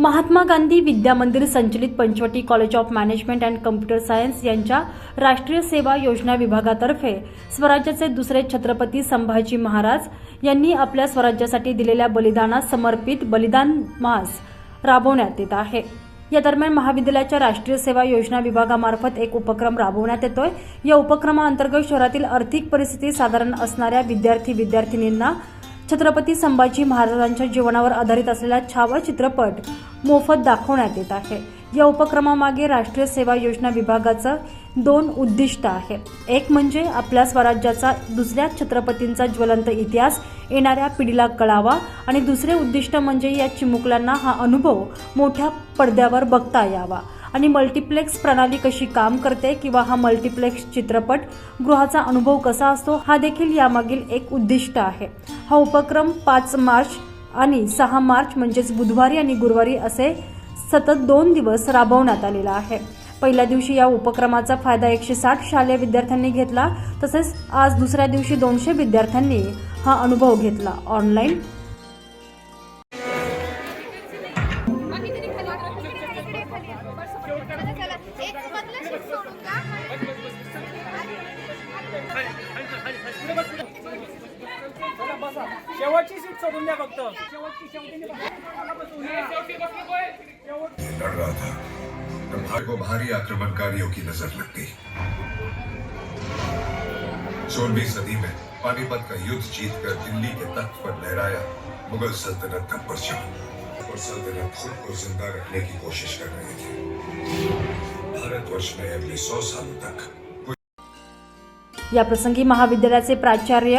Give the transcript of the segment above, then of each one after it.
महात्मा गांधी विद्या मंदिर संचलित Panchavati college of management and computer science यांच्या राष्ट्रीय सेवा योजना विभागातर्फे स्वराज्याचे दुसरे छत्रपती संभाजी महाराज यांनी आपल्या स्वराज्यासाठी दिलेल्या बलिदानास समर्पित बलिदान मास राबवण्यात येत आहे. या दरम्यान महाविद्यालयाच्या राष्ट्रीय सेवा योजना विभागामार्फत एक उपक्रम राबवण्यात येतोय. या उपक्रमाअंतर्गत शहरातील आर्थिक परिस्थिती साधारण असणाऱ्या विद्यार्थी विद्यार्थिनींना छत्रपती संभाजी महाराजांच्या जीवनावर आधारित असलेला छावा चित्रपट मोफत दाखवण्यात येत आहे. या उपक्रमामागे राष्ट्रीय सेवा योजना विभागाचं दोन उद्दिष्ट आहे. एक म्हणजे आपल्या स्वराज्याचा दुसऱ्या छत्रपतींचा ज्वलंत इतिहास येणाऱ्या पिढीला कळावा आणि दुसरे उद्दिष्ट म्हणजे या चिमुकल्यांना हा अनुभव मोठ्या पडद्यावर बघता यावा. आणि मल्टिप्लेक्स प्रणाली कशी काम करते किंवा हा मल्टिप्लेक्स चित्रपट गृहाचा अनुभव कसा असतो हा देखील यामागील एक उद्दिष्ट आहे. हा उपक्रम पाच मार्च आणि सहा मार्च म्हणजेच बुधवारी आणि गुरुवारी असे सतत दोन दिवस राबवण्यात आलेला आहे पहिल्या दिवशी या उपक्रमाचा फायदा एकशे साठ शालेय विद्यार्थ्यांनी घेतला तसेच आज दुसऱ्या दिवशी दोनशे विद्यार्थ्यांनी हा अनुभव घेतला ऑनलाईन एक मधलं शीट सोडून का शेवटची सीट सोडून द्या फक्त. शेवटची शेवटी लड़ रहा था तब भाई को भारी आक्रमणकारियों की नज़र लग गई सोलहवीं सदी में पानीपत का युद्ध जीतकर दिल्ली के तख्त पर लहराया मुगल सल्तनत का परचम और सल्तनत खुद को ज़िंदा रखने की कोशिश कर रहे थे। भारतवर्ष में अगले सौ सालों तक या प्रसंगी महाविद्यालयाचे प्राचार्य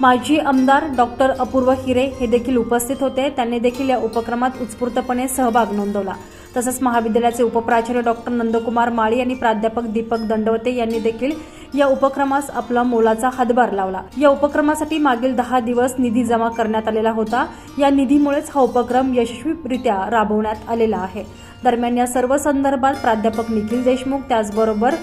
माजी आमदार डॉक्टर अपूर्व हिरे हे देखील उपस्थित होते. त्यांनी देखील या उपक्रमात उत्स्फूर्तपणे सहभाग नोंदवला. तसंच महाविद्यालयाचे उपप्राचार्य डॉक्टर नंदकुमार माळी आणि प्राध्यापक दीपक दंडवते यांनी देखील या उपक्रमास आपला मोलाचा हातभार लावला. या उपक्रमासाठी मागील दहा दिवस निधी जमा करण्यात आलेला होता. या निधीमुळेच हा उपक्रम यशस्वीरित्या राबवण्यात आलेला आहे. दरम्यान या सर्व संदर्भात प्राध्यापक निखिल देशमुख त्याचबरोबर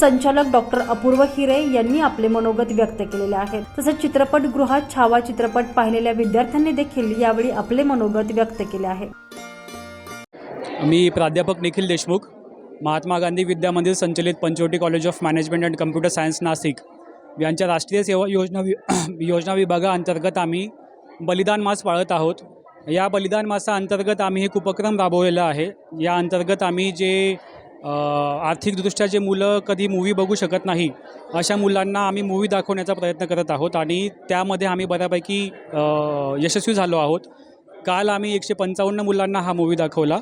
संचालक डॉक्टर अपूर्व हिरे यांनी आपले मनोगत व्यक्त केलेले आहेत. तसेच चित्रपटगृहात छावा चित्रपट पाहिलेल्या विद्यार्थ्यांनी देखील यावेळी आपले मनोगत व्यक्त केले आहे. मी प्राध्यापक निखिल देशमुख महात्मा गांधी विद्या मंदिर संचलित Panchavati college of management and computer science Nashik. यांच्या राष्ट्रीय सेवा योजना वि योजना विभागाअंतर्गत आम्ही बलिदान मास पाळत आहोत. या बलिदान मासाअंतर्गत आम्ही एक उपक्रम राबवलेला आहे. या अंतर्गत आम्ही जे आर्थिकदृष्ट्या जे मुलं कधी मूवी बघू शकत नाही अशा मुलांना आम्ही मूवी दाखवण्याचा प्रयत्न करत आहोत आणि त्यामध्ये आम्ही बऱ्यापैकी यशस्वी झालो आहोत. काल आम्ही एकशे पंचावन्न मुलांना हा मूवी दाखवला.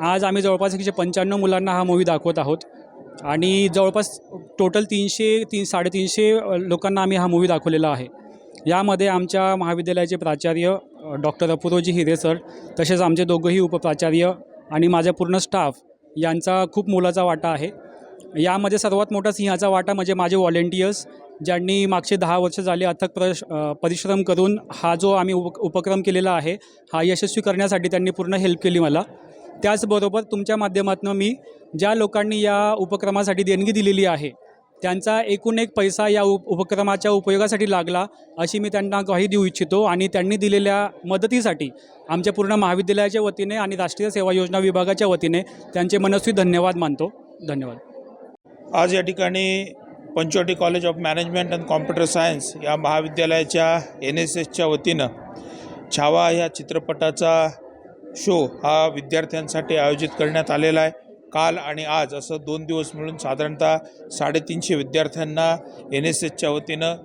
आज आम्ही जवळपास एकशे पंच्याण्णव मुलांना हा मूवी दाखवत आहोत. आणि जवळपास टोटल तीनशे तीन साडेतीनशे लोकांना आम्ही हा मूवी दाखवलेला आहे. यामध्ये आमच्या महाविद्यालयाचे प्राचार्य डॉक्टर अपुरोजी हिरे सर तसेच आमचे दोघंही उपप्राचार्य आणि माझा पूर्ण स्टाफ यांचा खूप मोलाचा वाटा आहे. यामध्ये सर्वात मोठा सिंहाचा वाटा म्हणजे माझे व्हॉलेंटियर्स ज्यांनी मागचे दहा वर्ष झाले अथक प्रश परिश्रम करून हा जो आम्ही उप उपक्रम केलेला आहे हा यशस्वी करण्यासाठी त्यांनी पूर्ण हेल्प केली मला. त्याचबरोबर तुमच्या माध्यमातून मी ज्या लोकांनी या उपक्रमासाठी देणगी दिलेली आहे त्यांचा एकूण एक पैसा या उप उपक्रमाच्या उपयोगासाठी लागला अशी मी त्यांना ग्वाही देऊ इच्छितो आणि त्यांनी दिलेल्या मदतीसाठी आमच्या पूर्ण महाविद्यालयाच्या वतीने आणि राष्ट्रीय सेवा योजना विभागाच्या वतीने त्यांचे मनस्वी धन्यवाद मानतो. धन्यवाद. आज या ठिकाणी Panchavati college of management and computer science या महाविद्यालयाच्या एन एस एसच्या वतीनं छावा ह्या चित्रपटाचा शो हा विद्यार्थ्यांसाठी आयोजित करण्यात आलेला आहे. काल आणि आज असं दोन दिवस मिळून साधारणतः साडेतीनशे विद्यार्थ्यांना एन एस एसच्या वतीनं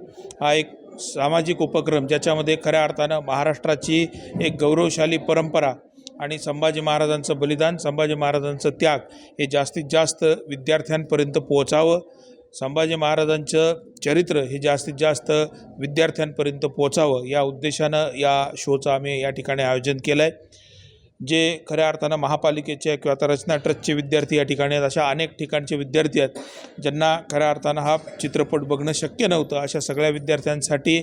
हा एक सामाजिक उपक्रम ज्याच्यामध्ये खऱ्या अर्थानं महाराष्ट्राची एक गौरवशाली परंपरा आणि संभाजी महाराजांचं बलिदान संभाजी महाराजांचं त्याग हे जास्तीत जास्त विद्यार्थ्यांपर्यंत पोहोचावं. संभाजी महाराजांचं चरित्र हे जास्तीत जास्त विद्यार्थ्यांपर्यंत पोचावं या उद्देशानं या शोचं आम्ही या ठिकाणी आयोजन केलं आहे जे खऱ्या अर्थानं महापालिकेचे किंवा आता रचना ट्रस्टचे विद्यार्थी या ठिकाणी आहेत अशा अनेक ठिकाणचे विद्यार्थी आहेत ज्यांना खऱ्या अर्थानं हा चित्रपट बघणं शक्य नव्हतं. अशा सगळ्या विद्यार्थ्यांसाठी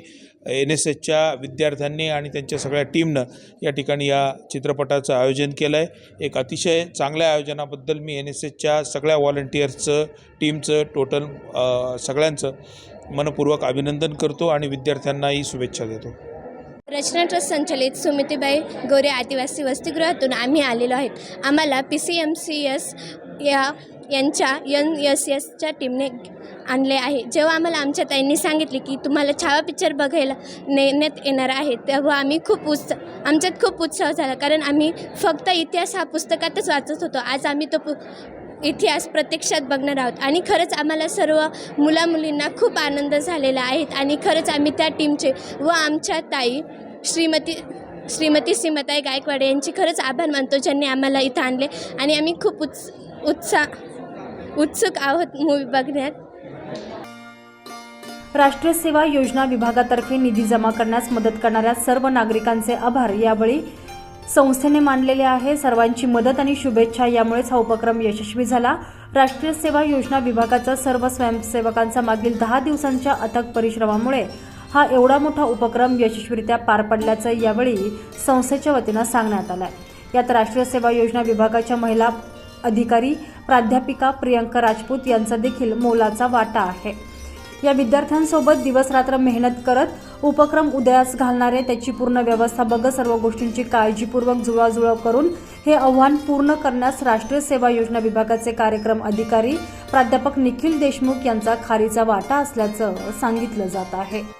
एन एस एसच्या विद्यार्थ्यांनी आणि त्यांच्या सगळ्या टीमनं या ठिकाणी या चित्रपटाचं आयोजन केलं आहे एक अतिशय चांगल्या आयोजनाबद्दल मी एन एस एसच्या सगळ्या व्हॉलंटियर्सचं टीमचं टोटल सगळ्यांचं मनपूर्वक अभिनंदन करतो आणि विद्यार्थ्यांनाही शुभेच्छा देतो. रचना ट्रस्ट संचलित सुमितीबाई गोरे आदिवासी वसतिगृहातून आम्ही आलेलो आहेत. आम्हाला P C M C S या यांच्या यन एस एसच्या टीमने आणले आहे. जेव्हा आम्हाला आमच्या ताईंनी सांगितले की तुम्हाला छावा पिक्चर बघायला नेण्यात येणार आहे तेव्हा आम्ही खूप उत्साह आमच्यात खूप उत्साह झाला. कारण आम्ही फक्त इतिहास हा पुस्तकातच वाचत होतो. आज आम्ही तो पु इतिहास प्रत्यक्षात बघणार आहोत. आणि खरंच आम्हाला सर्व मुलामुलींना खूप आनंद झालेला आहे. आणि खरंच आम्ही त्या टीमचे व आमच्या ताई श्रीमती श्रीमती श्रीमताई गायकवाड यांची खरंच आभार मानतो ज्यांनी आम्हाला इथं आणले. आणि आम्ही खूप उत्स उत्साह उत्सुक आहोत मूवी बघण्यात. राष्ट्रीय सेवा योजना विभागातर्फे निधी जमा करण्यास मदत करणाऱ्या सर्व नागरिकांचे आभार. यावेळी संस्थेने मानलेले आहे सर्वांची मदत आणि शुभेच्छा. यामुळेच हा उपक्रम यशस्वी झाला. राष्ट्रीय सेवा योजना विभागाचा सर्व स्वयंसेवकांचा मागील दहा दिवसांच्या अथक परिश्रमामुळे हा एवढा मोठा उपक्रम यशस्वीरित्या पार पडल्याचं यावेळी संस्थेच्या वतीनं सांगण्यात आलं यात राष्ट्रीय सेवा योजना विभागाच्या महिला अधिकारी प्राध्यापिका प्रियंका राजपूत यांचा देखील मोलाचा वाटा आहे. या विद्यार्थ्यांसोबत दिवसरात्र मेहनत करत उपक्रम उदयास घालणारे त्याची पूर्ण व्यवस्था बघत सर्व गोष्टींची काळजीपूर्वक जुळवाजुळव करून हे आव्हान पूर्ण करण्यास राष्ट्रीय सेवा योजना विभागाचे कार्यक्रम अधिकारी प्राध्यापक निखिल देशमुख यांचा खारीचा वाटा असल्याचं सांगितलं जात आहे.